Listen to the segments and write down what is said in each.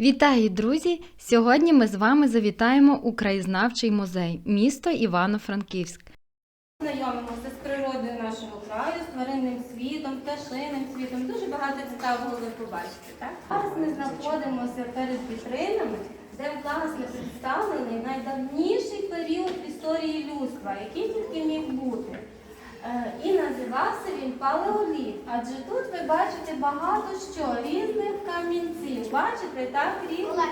Вітаю, друзі! Сьогодні ми з вами завітаємо у краєзнавчий музей, місто Івано-Франківськ. Знайомимося з природою нашого краю, з тваринним світом, пташинним світом. Дуже багато цікавого ви побачите. Так? Зараз ми знаходимося перед вітринами, де власне представлений найдавніший період в історії людства, який тільки міг бути. Е, І називався він палеоліт. Адже тут ви бачите багато що різних камінців. Бачите, так різні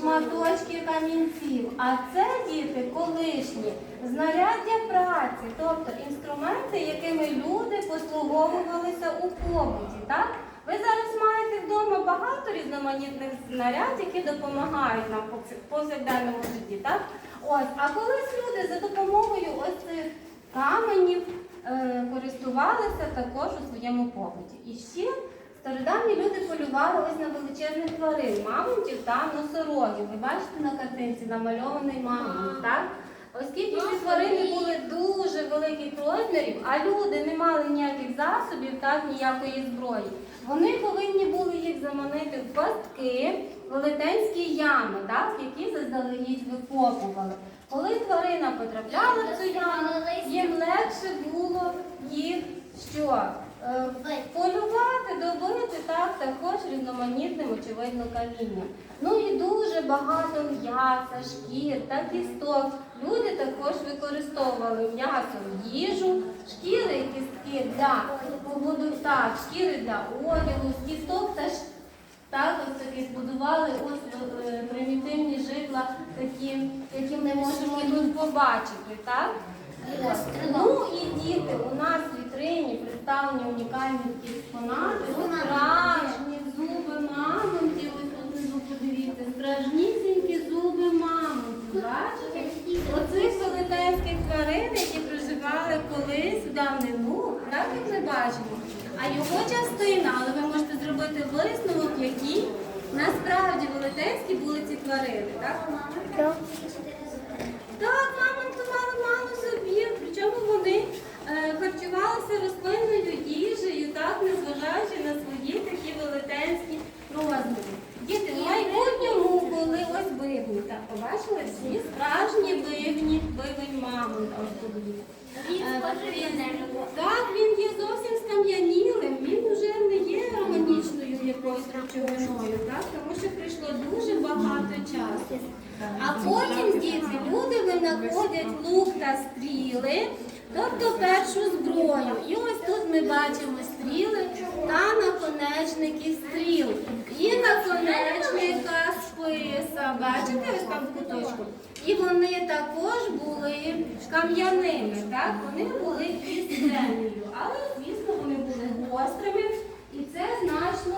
шматочки камінців. А це діти колишні знаряддя праці, тобто інструменти, якими люди послуговувалися у побуті. Так? Ви зараз маєте вдома багато різноманітних знарядь, які допомагають нам в повсякденному житті. Так? Ось, а колись люди за допомогою ось цих каменів користувалися також у своєму побуті. І ще стародавні люди полювали ось на величезних тварин, мамонтів та носорогів. Ви бачите на картинці намальований мамонт, так? Оскільки ці тварини були дуже великих розмірів, а люди не мали ніяких засобів, так, ніякої зброї, вони повинні були їх заманити в пастки, велетенські ями, так, які заздалегідь викопували. Коли тварина потрапляла в цю яму, їм що? Е, Полювати, добити так, також різноманітним, очевидно, камінням. Ну і дуже багато м'яса, шкір та кісток. Люди також використовували м'ясо в їжу, шкіри і кістки для побуду, так, шкіри для одягу, кісток та ш- так, таки збудували ось е, примітивні житла, такі, які ми можемо тут побачити, так? Ну і діти, у нас в вітрині представлені унікальні експонати, справжні зуби мамонтів, ось тут внизу подивіться, справжнісінькі зуби мамонтів, бачите? Оцих велетенських тварин, які проживали колись в давнину, так як ми бачимо. А його частина, але ви можете зробити висновок, які насправді велетенські були ці тварини, так? Так, мамонтували мало собі, причому вони е, харчувалися рослинною їжею, так, незважаючи на свої такі велетенські розміри. Діти, в майбутньому були ось бивні. Так, побачили всі справжні бивні, бивень. Ось тут. Е, Так, він є зовсім скам'янілим, він вже не є органічною якоюсь речовиною, так, тому що прийшло дуже багато часу. А потім діти, люди винаходять лук та стріли, тобто першу зброю. І ось тут ми бачимо стріли та наконечники стріл. І наконечника списа. Бачите, ось там в куточку. І вони також були кам'яними, так? Вони були кістеною, але, звісно, вони були гострими. І це значно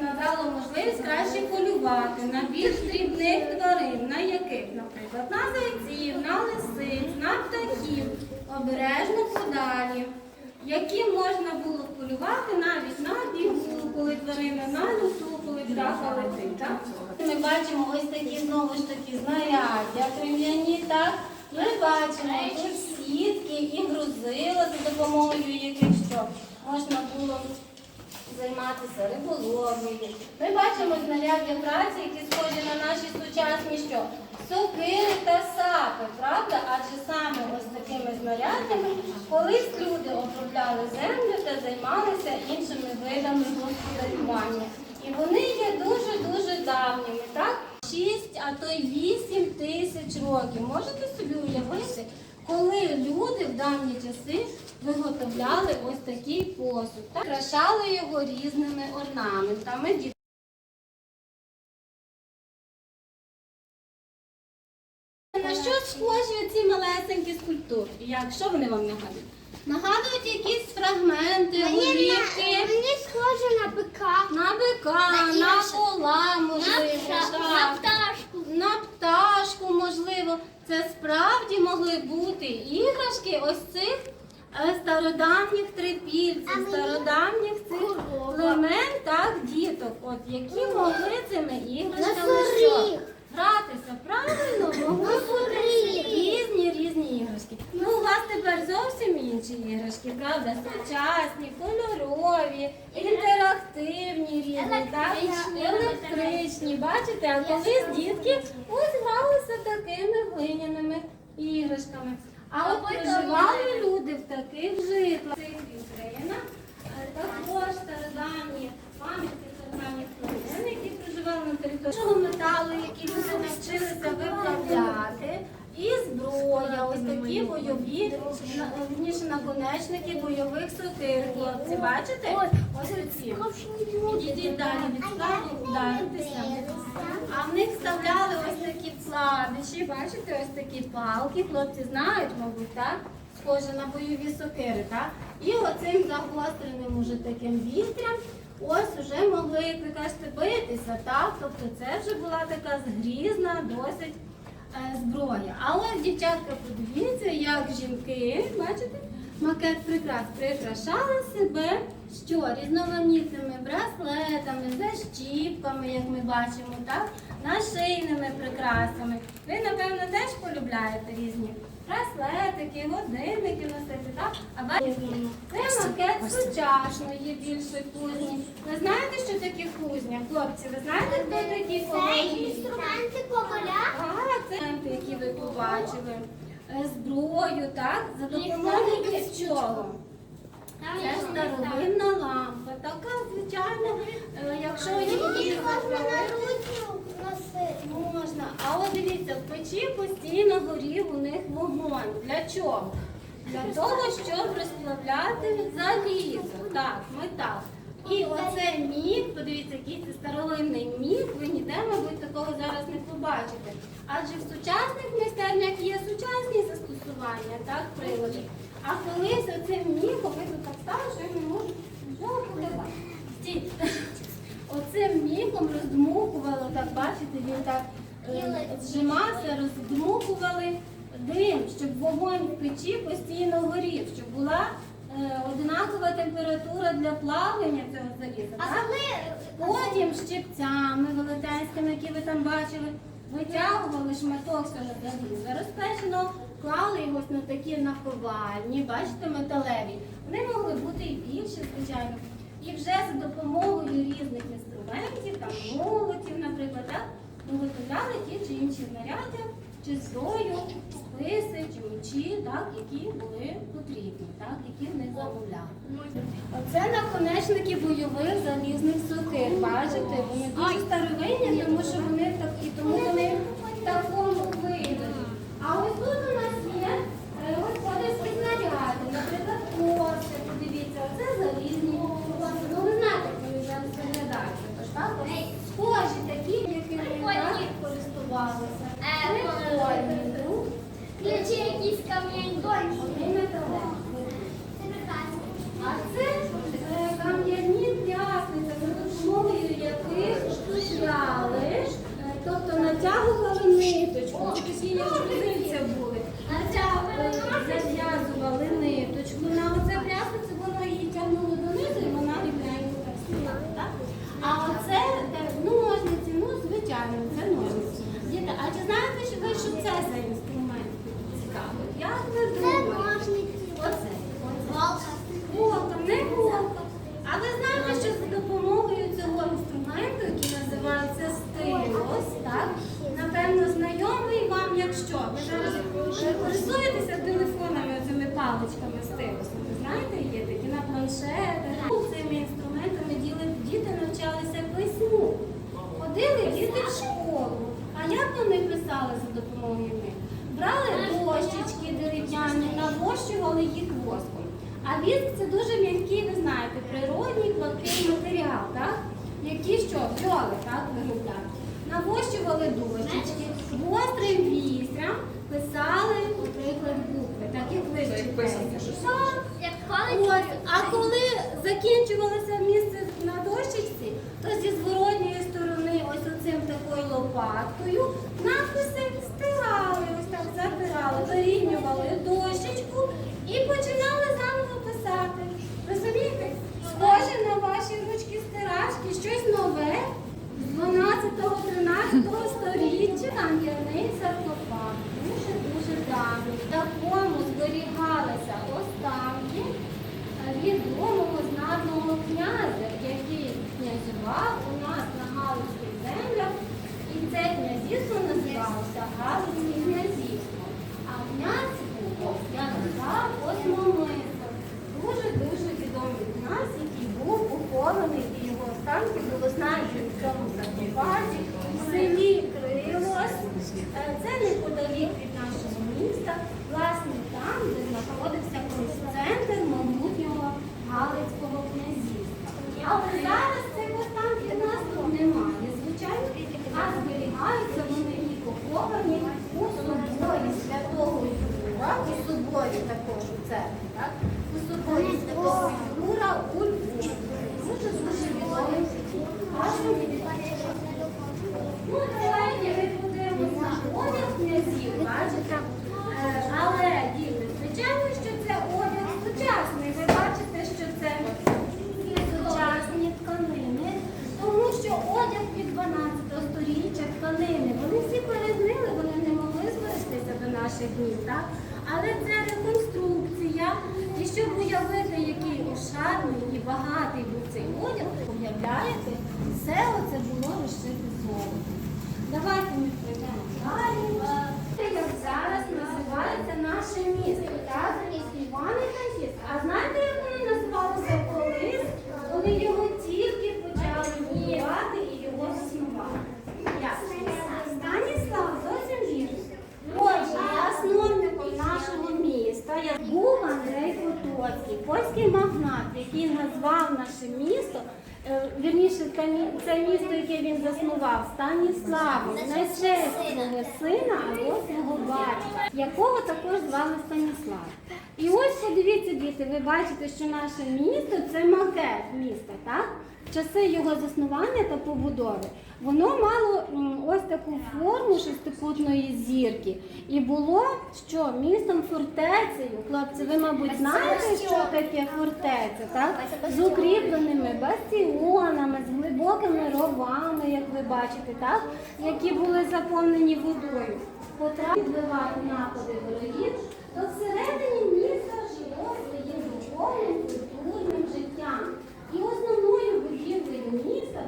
надало можливість краще полювати на більш дрібних тварин, на яких, наприклад, на зайців, на лисиць, на птахів, обережно подалі, які можна було полювати навіть на бігу, коли тварина на лісу, коли птаха летить. Ми бачимо ось такі знову ж таки знаряддя крем'яні, так? Ми бачимо тут сітки і грузила за допомогою яких що можна було займатися риболовлею. Ми бачимо знаряддя праці, які схожі на наші сучасні що? Сокири та сапи, правда? Адже саме ось такими знаряддями колись люди обробляли землю та займалися іншими видами господарювання. І вони є дуже-дуже давніми, так? 6, а то й 8 тисяч років. Можете собі уявити, коли люди в давні часи виготовляли ось такий посуд, так? крашали його різними орнаментами. Малесенькі скульптури? Як? Що вони вам нагадують? Нагадують якісь фрагменти, голівки, Мені схоже на бика. на бика, На на вола, можливо, На так. пташку. на пташку, можливо. Це справді могли бути іграшки ось цих е, стародавніх трипільців, мені стародавніх цих племен, так, діток, от які могли цими іграшками що? Правильно, могли бути Носоріг. різні різні іграшки. Ну, у вас іграшки, правда? Сучасні, кольорові, інтерактивні. різні, так? Електричні. Бачите, а колись дітки ось гралися такими глиняними іграшками. А от проживали люди в таких житлах. Цих вітринах е, також стародавні пам'ятки стародавніх племен, які проживали на території металу, які люди навчилися виправляти. І зброя, ось такі бойові, на- наконечники бойових сокир, хлопці. Бачите? Ось оці. Підійдіть далі від складу, вдаритися. А в них вставляли ось такі вкладиші, бачите, ось такі палки. Хлопці знають, мабуть, так? Схоже на бойові сокири, так? І оцим загостреним уже таким вістрям ось уже могли, як ви кажете, битися, так? Тобто це вже була така згрізна, досить зброя. Але, дівчатка, подивіться, як жінки, бачите, макет прикрас прикрашали себе що різноманітними браслетами, защіпками, як ми бачимо, так? нашийними прикрасами. Ви, напевно, теж полюбляєте різні браслетики, годинники носити, так? А бачите, це макет сучасної більшої кузні. Ви знаєте, що таке кузня? Хлопці, ви знаєте, хто такі Це ковалі? інструменти коваля. Так, це елементи, які ви побачили. Е, Зброю, так? За допомогою чого? Це старовинна лампа, така звичайна, е, якщо її Їх можна на руку носити. можна. А от дивіться, в печі постійно горів у них вогонь. Для чого? Для того, щоб розплавляти залізо, так, метал. І оце міг, подивіться, який це старовинний міг, ви ніде, мабуть, такого зараз не побачите. Адже в сучасних майстернях є сучасні застосування, так, прилади. А колись оцим міхом, ви тут так стали, що я не можу нічого подавати. Стійте. Оцим міхом роздмухувало, так бачите, він так е, зжимався, роздмухували дим, щоб вогонь в печі постійно горів, щоб була е, одинакова температура для плавлення цього заліза. А так? коли Потім щипцями велетенськими, які ви там бачили, витягували шматок цього заліза, розпеченого, клали його на такі наковальні, бачите, металеві. Вони могли бути і більші, звичайно. І вже за допомогою різних інструментів, там молотів, наприклад, так, виготовляли ті чи інші знаряддя, чи зброю, списи, чи мечі, так, які були потрібні, так, які в них замовляли. Оце наконечники бойових залізних сокир. Бачите, вони дуже старовинні, тому що вони так і тому вони в такому вигляді. А ось тут у нас є е, господарські знаряди, наприклад, коси. Подивіться, оце залізні коси. Ну ви знаєте, як вони зараз виглядають. Тож так, ось схожі такі, якими ми так користувалися. Е, Прикольні, ну, ключі якісь камінь вони металеві. Це прекрасно. А це е, кам'яні п'ясниці, за допомогою яких шляли, е, тобто натягували ниточку, такі як чужинця були. Натягували, зав'язували ниточку. На оце п'ясницю воно її тягнуло донизу і вона рівненько так стояла. так? А оце е, ну, ножниці, ну звичайно, це ножниці. Діти, а чи знаєте, що ви, що це за інструмент? Цікаво. Як ви Це думаєте? ножниці. Оце. Голка. Голка, не голка. А ви знаєте, що за допомогою цього інструменту, який називається стилус, так? Напевно, знайомий вам, якщо ви зараз е, користуєтеся телефонами цими паличками. Ви знаєте, є такі на планшетах. Ну, Цими інструментами діти навчалися письму. Ходили діти в школу. А як вони писали за допомогою них? Брали дощечки дерев'яні, навощували їх воском. А віск це дуже м'який, ви знаєте, природній плакий матеріал, так? Які що, бджоли, так, виробляють. Навощували дощечки, гострим вістрям писали, наприклад, букви, так як ви. Так. Ось, а коли закінчувалося місце на дощечці, то зі зворотньої сторони ось оцим такою лопаткою надписи стирали, ось так затирали, вирівнювали дощечку і починали заново писати. Розумієте? Схоже на ваші ручки стирачки, щось нове з 12-13 століття кам'яний саркофаг. Дуже дуже давній. В такому зберігалися останки відомого знатного князя, який також у церкві, так? У соборі Святого Юра у Львові. Дуже дуже відомий такий. Ну, давайте ми подивимося на одяг князів, бачите? Е, Але діти, звичайно, що це одяг сучасний. Ви бачите, що це сучасні тканини, тому що одяг від 12 століття тканини, вони всі перегнили, вони не могли зберегтися до наших днів, так? Але це реконструкція. І щоб уявити, який ошатний і багатий був цей одяг, уявляєте, все оце було розшите золотом. Давайте ми прийдемо далі. Як зараз називається наше місто, так? Івано-Франківськ. А знаєте, як вони називалися колись? Коли його тільки почали будувати і його заснували. Як? Станіслав, зовсім вірно. Отже, засновником нашого міста я- був Андрей польський магнат, який назвав наше місто. е, Вірніше, це місто, яке він заснував, Станіславом, на честь свого сина або свого батька, якого також звали Станіслав. І ось подивіться, діти, ви бачите, що наше місто це макет міста, так? Часи його заснування та побудови воно мало ось таку форму шестикутної зірки. І було що містом фортецею. Хлопці, ви, мабуть, знаєте, що таке фортеця, так? З укріпленими бастіонами, з глибокими ровами, як ви бачите, так? які були заповнені водою. Потрапив відбивати напади ворогів, то всередині міста жило своїм духовним культурним життям. І міста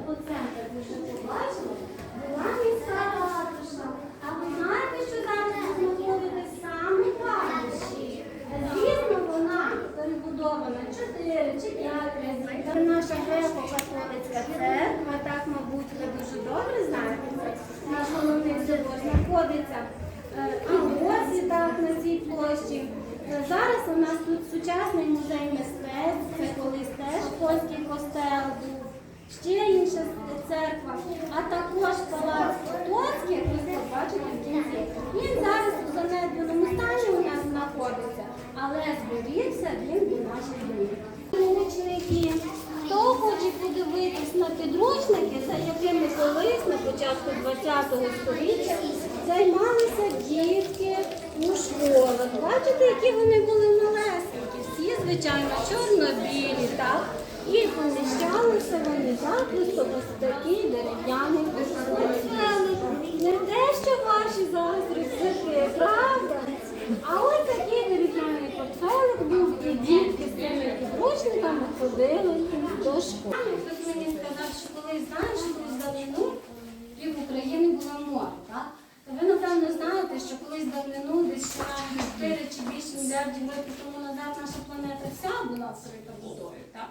по центру, вже була міська ратуша. А ви знаєте, що зараз ви саме в? Звісно, вона перебудована 4 чи 5 разів. Це наша греко-католицька церква, так, мабуть, ви дуже добре знаєте. Наш головний собор знаходиться е, і досі так на цій площі. Е, Зараз у нас тут сучасний музей мистецтв, це колись теж польський костел був, ще інша церква, а також палац Потоцький, як ви побачите в кінці. Він зараз у занедбаному стані у нас знаходиться, але зберігся він до наших днів. Помічники. Хто хоче подивитись на підручники, за якими колись на початку ХХ століття займалися дітки у школах. Бачите, які вони були малесенькі, всі, звичайно, чорно-білі, так? І поміщалися вони запросто ось такий дерев'яний портфелик. Не те, що ваші зараз рюкзаки, правда? А ось такий дерев'яний портфелик був, і дітки з цими підручниками ходили до школи. Хтось мені сказав, що колись знаєш, колись давнину пів України було море, так? Ви, напевно, знаєте, що колись давнину, десь навіть 4 чи більше мільярдів років тому назад наша планета вся була вкрита водою, так?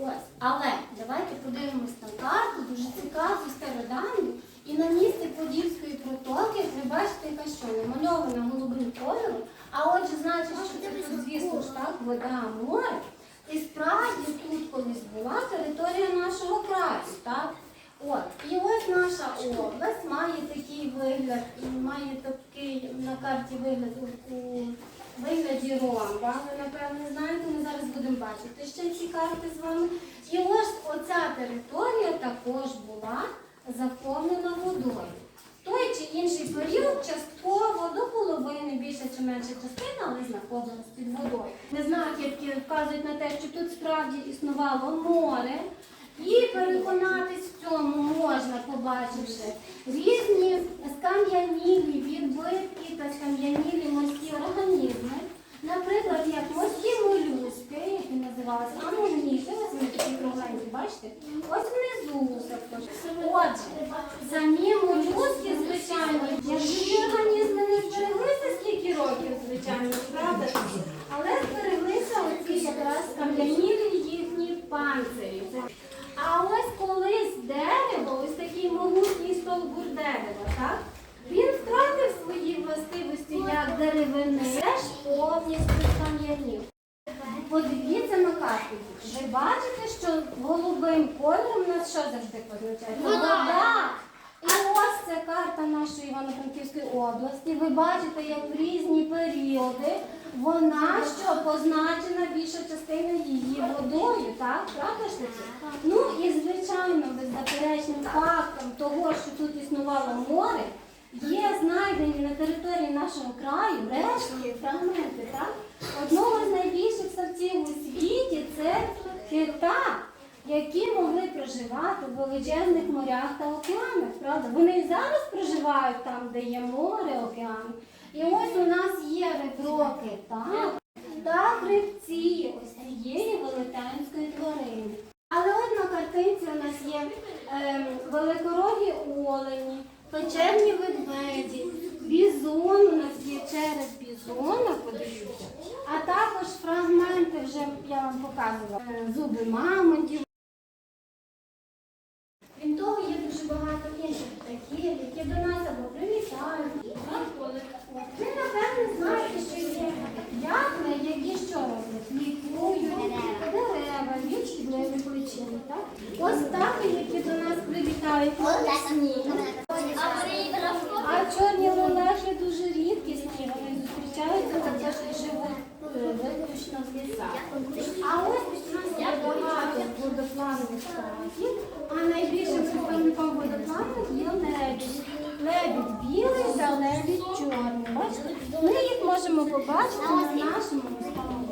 Ось, але давайте подивимось на карту, дуже цікаву, стародавню. І на місці Подільської протоки ви бачите, яка що намальована голубим кольором. А отже, значить, що це тут, звісно ж так, вода, море. І справді тут колись була територія нашого краю, так? От, і ось наша область має такий вигляд, має такий на карті вигляд у, у вигляді ромба. Ви, напевно, знаєте, ми зараз будемо бачити ще ці карти з вами. І ось оця територія також була заповнена водою. Той чи інший період частково до половини, більше чи менша частина, але знаходилась під водою. Не знаки, які вказують на те, що тут справді існувало море. І переконатись в цьому можна, побачивши різні скам'янілі відбитки та скам'янілі морські організми. Наприклад, як морські молюски, які називалися амоніти, ось вони такі кругленькі, бачите? Ось внизу. Отже, самі молюски, звичайно, як живі організми не збереглися скільки років, звичайно, правда? Але збереглися оці якраз скам'янілі їхні панцирі. А ось колись дерево, ось такий могутній стовбур дерева, так? Він втратив свої властивості як деревини, теж повністю скам'янів. Подивіться на карту. Ви бачите, що голубим кольором у нас що завжди позначається? Вода. І ось Івано-Франківської області. Ви бачите, як в різні періоди Вона що позначена більша частина її водою, так? Правда ж таки? Ну і звичайно, беззаперечним фактом того, що тут існувало море, є знайдені на території нашого краю рештки, фрагменти, так? Одного з найбільших ставців у світі це кита, які могли проживати в величезних морях та океанах. Правда? Вони і зараз проживають там, де є море, океан. І ось у нас є ребро кита та хребці ось цієї велетенської тварини. Але от на картинці у нас є ем, великорогі олені, печерні ведмеді, бізон, у нас є через бізона, подивіться, а також фрагменти, вже я вам показувала, е, зуби мамонтів. Крім того, є дуже багато інших птахів, які до нас або прилітають, відходять. Ви, напевне, знаєте, що є ятли, які що роблять? Лікують дерева від шкідливих причин. Так? Ось птахи, які до нас А чорні лелехи дуже рідкісні, вони зустрічаються також і живуть виключно в лісах. А ось є багато водоплавних птахів, а найбільшим представником водоплавних є лебідь. Лебідь білий та лебідь чорний. Ми їх можемо побачити на нашому морському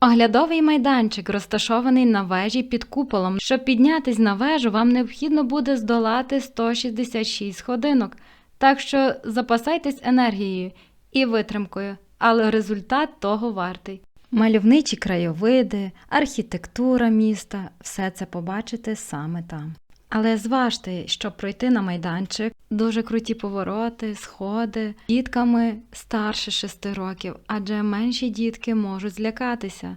Оглядовий майданчик розташований на вежі під куполом. Щоб піднятись на вежу, вам необхідно буде здолати 166 сходинок. Так що запасайтесь енергією і витримкою, але результат того вартий. Мальовничі краєвиди, архітектура міста все це побачите саме там. Але зважте, щоб пройти на майданчик, дуже круті повороти, сходи дітками старше 6 років, адже менші дітки можуть злякатися.